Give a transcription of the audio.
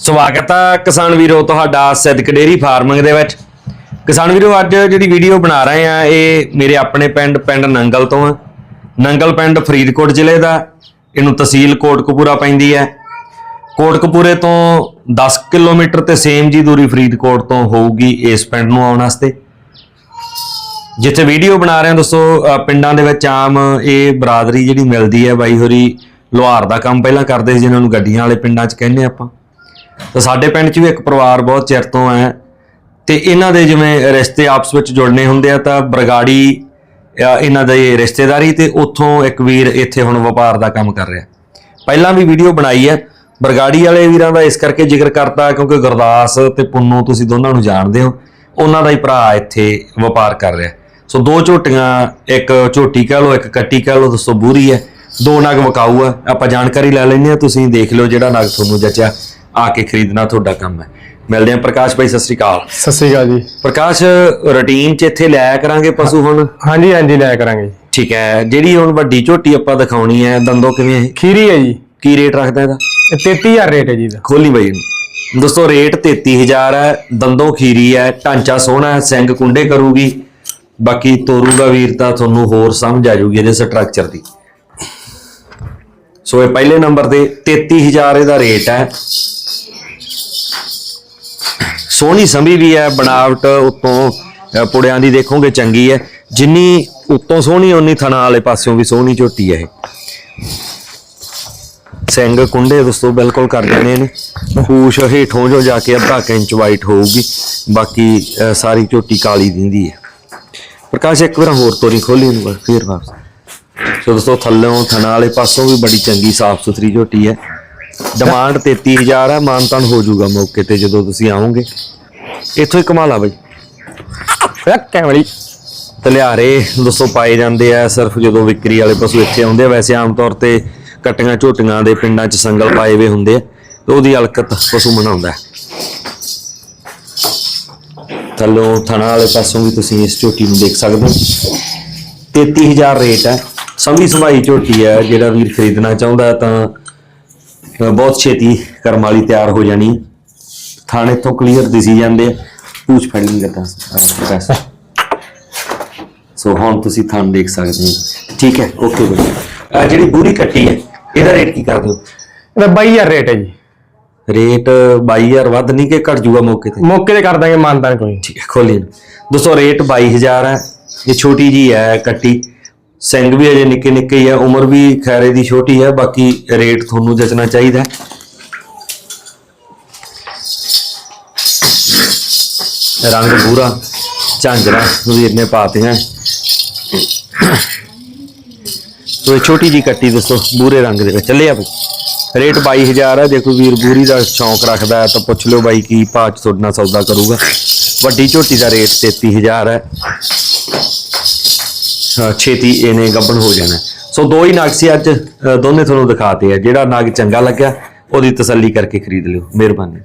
ਸਵਾਗਤ ਆ ਕਿਸਾਨ ਵੀਰੋ, ਤੁਹਾਡਾ ਸਿੱਧਕ ਡੇਰੀ ਫਾਰਮਿੰਗ ਦੇ ਵਿੱਚ। ਕਿਸਾਨ ਵੀਰੋ, ਅੱਜ ਜਿਹੜੀ ਵੀਡੀਓ ਬਣਾ ਰਹੇ ਆ, ਇਹ ਮੇਰੇ ਆਪਣੇ ਪਿੰਡ ਪਿੰਡ ਨੰਗਲ ਤੋਂ ਆ। ਨੰਗਲ ਪਿੰਡ ਫਰੀਦਕੋਟ ਜ਼ਿਲ੍ਹੇ ਦਾ, ਇਹਨੂੰ ਤਹਿਸੀਲ ਕੋਟਕਪੂਰਾ ਪੈਂਦੀ ਹੈ। ਕੋਟਕਪੂਰੇ ਤੋਂ 10 ਕਿਲੋਮੀਟਰ ਤੇ ਸੇਮ ਜੀ ਦੂਰੀ ਫਰੀਦਕੋਟ ਤੋਂ ਹੋਊਗੀ ਇਸ ਪਿੰਡ ਨੂੰ ਆਉਣ ਵਾਸਤੇ। ਜਿੱਥੇ ਵੀਡੀਓ ਬਣਾ ਰਹੇ ਹਾਂ ਦੋਸਤੋ ਪਿੰਡਾਂ ਦੇ ਵਿੱਚ ਆਮ ਇਹ ਬਰਾਦਰੀ ਜਿਹੜੀ ਮਿਲਦੀ ਹੈ, ਬਾਈ ਹੋਰੀ ਲੋਹਾਰ ਦਾ ਕੰਮ ਪਹਿਲਾਂ ਕਰਦੇ ਸੀ ਜਿਨ੍ਹਾਂ ਨੂੰ ਗੱਡੀਆਂ ਵਾਲੇ ਪਿੰਡਾਂ 'ਚ ਕਹਿੰਦੇ ਆਪਾਂ। ਤਾਂ ਸਾਡੇ ਪਿੰਡ 'ਚ ਵੀ ਇੱਕ ਪਰਿਵਾਰ ਬਹੁਤ ਚਿਰ ਤੋਂ ਹੈ ਤੇ ਇਹਨਾਂ ਦੇ ਜਿਵੇਂ ਰਿਸ਼ਤੇ ਆਪਸ ਵਿੱਚ ਜੁੜਨੇ ਹੁੰਦੇ ਆ ਤਾਂ ਬਰਗਾੜੀ ਇਹਨਾਂ ਦੇ ਰਿਸ਼ਤੇਦਾਰੀ ਤੇ ਉੱਥੋਂ ਇੱਕ ਵੀਰ ਇੱਥੇ ਹੁਣ ਵਪਾਰ ਦਾ ਕੰਮ ਕਰ ਰਿਹਾ। ਪਹਿਲਾਂ ਵੀ ਵੀਡੀਓ ਬਣਾਈ ਹੈ, ਬਰਗਾੜੀ ਵਾਲੇ ਵੀਰਾਂ ਦਾ ਇਸ ਕਰਕੇ ਜ਼ਿਕਰ ਕਰਤਾ ਕਿਉਂਕਿ ਗੁਰਦਾਸ ਤੇ ਪੁੰਨੂ ਤੁਸੀਂ ਦੋਨਾਂ ਨੂੰ ਜਾਣਦੇ ਹੋ, ਉਹਨਾਂ ਦਾ ਹੀ ਭਰਾ ਇੱਥੇ ਵਪਾਰ ਕਰ ਰਿਹਾ। ਸੋ ਦੋ ਝੋਟੀਆਂ, ਇੱਕ ਝੋਟੀ ਕਹ ਲਓ, ਇੱਕ ਕੱਟੀ ਕਹ ਲਓ ਦੋਸਤੋ ਬੂਰੀ ਹੈ, ਦੋ ਨਗ ਵਕਾਊ ਆ, ਆਪਾਂ ਜਾਣਕਾਰੀ ਲੈ ਲੈਂਦੇ ਆ ਤੁਸੀਂ ਦੇਖ ਲਓ ਜਿਹੜਾ ਨਗ ਤੁਹਾਨੂੰ ਜਚਿਆ। ਆ ਕੇ ਖਰੀਦਣਾ ਤੁਹਾਡਾ ਕੰਮ ਹੈ। ਮਿਲਦੇ ਆ ਪ੍ਰਕਾਸ਼ ਭਾਈ ਸਤਿ ਸ੍ਰੀ ਅਕਾਲ। ਸਤਿ ਸ਼੍ਰੀ ਅਕਾਲ ਜੀ। ਪ੍ਰਕਾਸ਼ ਰੁਟੀਨ ਚ ਇੱਥੇ ਲਿਆਇਆ ਕਰਾਂਗੇ ਪਸ਼ੂ ਹੁਣ? ਹਾਂਜੀ ਹਾਂਜੀ ਲਿਆ ਕਰਾਂਗੇ। ਠੀਕ ਹੈ। ਜਿਹੜੀ ਹੁਣ ਵੱਡੀ ਝੋਟੀ ਆਪਾਂ ਦਿਖਾਉਣੀ ਹੈ ਦੰਦੋ ਕਿਵੇਂ ਹੈ? ਖੀਰੀ ਹੈ ਜੀ। ਕੀ ਰੇਟ ਰੱਖਦਾ ਇਹਦਾ? ਇਹ 33000 ਰੇਟ ਹੈ ਜੀ ਦਾ ਖੋਲੀ ਬਾਈ ਨੂੰ ਦੋਸਤੋ ਰੇਟ 33000 ਹੈ ਦੰਦੋਂ ਖੀਰੀ ਹੈ ਢਾਂਚਾ ਸੋਹਣਾ ਹੈ ਸਿੰਘ ਕੁੰਡੇ ਕਰੂਗੀ। ਬਾਕੀ ਤੋਰੂਗਾ ਵੀਰ ਤਾਂ ਤੁਹਾਨੂੰ ਹੋਰ ਸਮਝ ਆ ਜਾਊਗੀ ਇਹਦੇ ਸਟਰਕਚਰ ਦੀ। ਸੋ ਇਹ ਪਹਿਲੇ ਨੰਬਰ ਤੇ 33000 ਇਹਦਾ ਰੇਟ ਹੈ। ਸੋਹਣੀ ਸਮੀ ਵੀ ਹੈ, ਬਣਾਵਟ ਉਤੋਂ ਪੁੜਿਆਂ ਦੀ ਦੇਖੋਗੇ ਚੰਗੀ ਹੈ। ਜਿੰਨੀ ਉਤੋਂ ਸੋਹਣੀ ਉਨੀ ਥਣਾ ਵਾਲੇ ਪਾਸਿਓਂ ਵੀ ਸੋਹਣੀ ਝੋਟੀ ਹੈ ਇਹ। ਸਿੰਘ ਕੁੰਡੇ ਦੋਸਤੋ, ਬਿਲਕੁਲ ਕਰ ਦੇਣੇ ਨੇ। ਪੂਛ ਹੇਠੋਂ ਜੋ ਜਾ ਕੇ ਅੱਧਾ ਕੁ ਇੰਚ ਵਾਈਟ ਹੋਊਗੀ। ਬਾਕੀ ਸਾਰੀ ਝੋਟੀ ਕਾਲੀ ਦਿੰਦੀ ਹੈ। ਪ੍ਰਕਾਸ਼, ਇੱਕ ਵਾਰ ਹੋਰ ਤੋਰੀ ਖੋਲੀ ਨੂੰ ਫਿਰ ਵਾਪਸ। ਸੋ ਦੋਸਤੋ, ਥੱਲੋਂ, ਥਣਾ ਵਾਲੇ ਪਾਸੋਂ ਵੀ ਬੜੀ ਚੰਗੀ ਸਾਫ਼ ਸੁਥਰੀ ਝੋਟੀ ਹੈ। ਡਿਮਾਂਡ 33000 ਹੈ ਮਾਨਤਾਨ ਹੋ ਜਾਊਗਾ ਮੌਕੇ ਤੇ ਜਦੋਂ ਤੁਸੀਂ ਆਓਗੇ। ਇੱਥੋਂ ਹੀ ਕਮਾਲਾ ਬਈ। ਫੱਕ ਕੈਮਰੀ ਤਲਿਆਰੇ ਦੋਸਤੋ ਪਾਏ ਜਾਂਦੇ ਆ ਸਿਰਫ ਜਦੋਂ ਵਿਕਰੀ ਵਾਲੇ ਪਸ਼ੂ ਇੱਥੇ ਆਉਂਦੇ ਆ। ਵੈਸੇ ਆਮ ਤੌਰ ਤੇ ਕਟੀਆਂ ਝੋਟੀਆਂ ਦੇ ਪਿੰਡਾਂ 'ਚ ਸੰਗਲ ਪਾਏ ਹੋਏ ਹੁੰਦੇ ਆ ਤੇ ਉਹਦੀ ਹਲਕਤ ਪਸ਼ੂ ਮਨਾਉਂਦਾ। ਥੱਲੋਂ ਥਣਾ ਵਾਲੇ ਪਾਸੋਂ ਵੀ ਤੁਸੀਂ ਇਸ ਝੋਟੀ ਨੂੰ ਦੇਖ ਸਕਦੇ ਹੋ। 33000 ਰੇਟ ਹੈ ਸੰਭੀ ਸੰਭਾਈ ਝੋਟੀ ਹੈ ਜਿਹੜਾ ਵੀਰ ਖਰੀਦਣਾ ਚਾਹੁੰਦਾ ਤਾਂ ਬਹੁਤ ਛੇਤੀ ਕਰਮ ਵਾਲੀ ਤਿਆਰ ਹੋ ਜਾਣੀ। ਥਾਣੇ ਤੋਂ ਕਲੀਅਰ ਦਿਸੀ ਜਾਂਦੇ। ਆ ਪੂਛ ਫੜ ਕਰਦਾ ਪ੍ਰਕਾਸ਼ ਸੋ ਹੁਣ ਤੁਸੀਂ ਥਾਣ ਦੇਖ ਸਕਦੇ ਹੋ। ਠੀਕ ਹੈ ਓਕੇ ਬਈ ਜਿਹੜੀ ਬੂਰੀ ਕੱਟੀ ਹੈ ਇਹਦਾ ਰੇਟ ਕੀ ਕਰ ਦਿਓ? ਇਹਦਾ 22000 ਰੇਟ ਹੈ ਜੀ। ਰੇਟ 22000 ਵੱਧ ਨਹੀਂ ਕਿ ਘਟ ਜੂਗਾ ਮੌਕੇ ਤੇ? ਮੌਕੇ ਤੇ ਕਰ ਦਾਂਗੇ ਮਾਨਦਾਨ ਕੋਈ ਠੀਕ ਹੈ ਖੋਲੀ ਦੋਸਤੋ ਰੇਟ 22000 ਹੈ। ਇਹ ਛੋਟੀ ਜੀ ਹੈ ਕੱਟੀ ਸਿੰਘ ਵੀ ਅਜੇ ਨਿੱਕੇ ਨਿੱਕੇ ਹੀ ਹੈ ਉਮਰ ਵੀ ਖੈਰੇ ਦੀ ਛੋਟੀ ਹੈ ਬਾਕੀ ਰੇਟ ਤੁਹਾਨੂੰ ਜਚਣਾ ਚਾਹੀਦਾ। ਰੰਗ ਪੂਰਾ, ਝਾਂਜਰਾ ਵੀਰ ਨੇ ਪਾਤੇ ਹੈ ਸੋ ਇਹ ਛੋਟੀ ਜੀ ਕੱਟੀ ਦੱਸੋ, ਬੂਰੇ ਰੰਗ ਦੇ ਵਿੱਚ ਚੱਲੇ ਆ ਬਈ। ਰੇਟ 22000 ਹੈ ਕੋਈ ਵੀਰ ਬੂਰੀ ਦਾ ਸ਼ੌਂਕ ਰੱਖਦਾ ਤਾਂ ਪੁੱਛ ਲਿਓ ਬਾਈ ਕੀ ਭਾਅ ਚ ਤੁਹਾਡੇ ਨਾਲ ਸੌਦਾ ਕਰੂਗਾ। ਵੱਡੀ ਝੋਟੀ ਦਾ ਰੇਟ 33000 ਹੈ ਛੇਤੀ ਇਹਨੇ ਗੱਬਣ ਹੋ ਜਾਣਾ। ਸੋ ਦੋ ਹੀ ਨਾਗ ਸੀ ਅੱਜ ਦੋਨੇ ਤੁਹਾਨੂੰ ਦਿਖਾਤੇ ਆ। ਜਿਹੜਾ ਨਾਗ ਚੰਗਾ ਲੱਗਿਆ, ਉਹਦੀ ਤਸੱਲੀ ਕਰਕੇ ਖਰੀਦ ਲਿਓ। ਮਿਹਰਬਾਨੀ।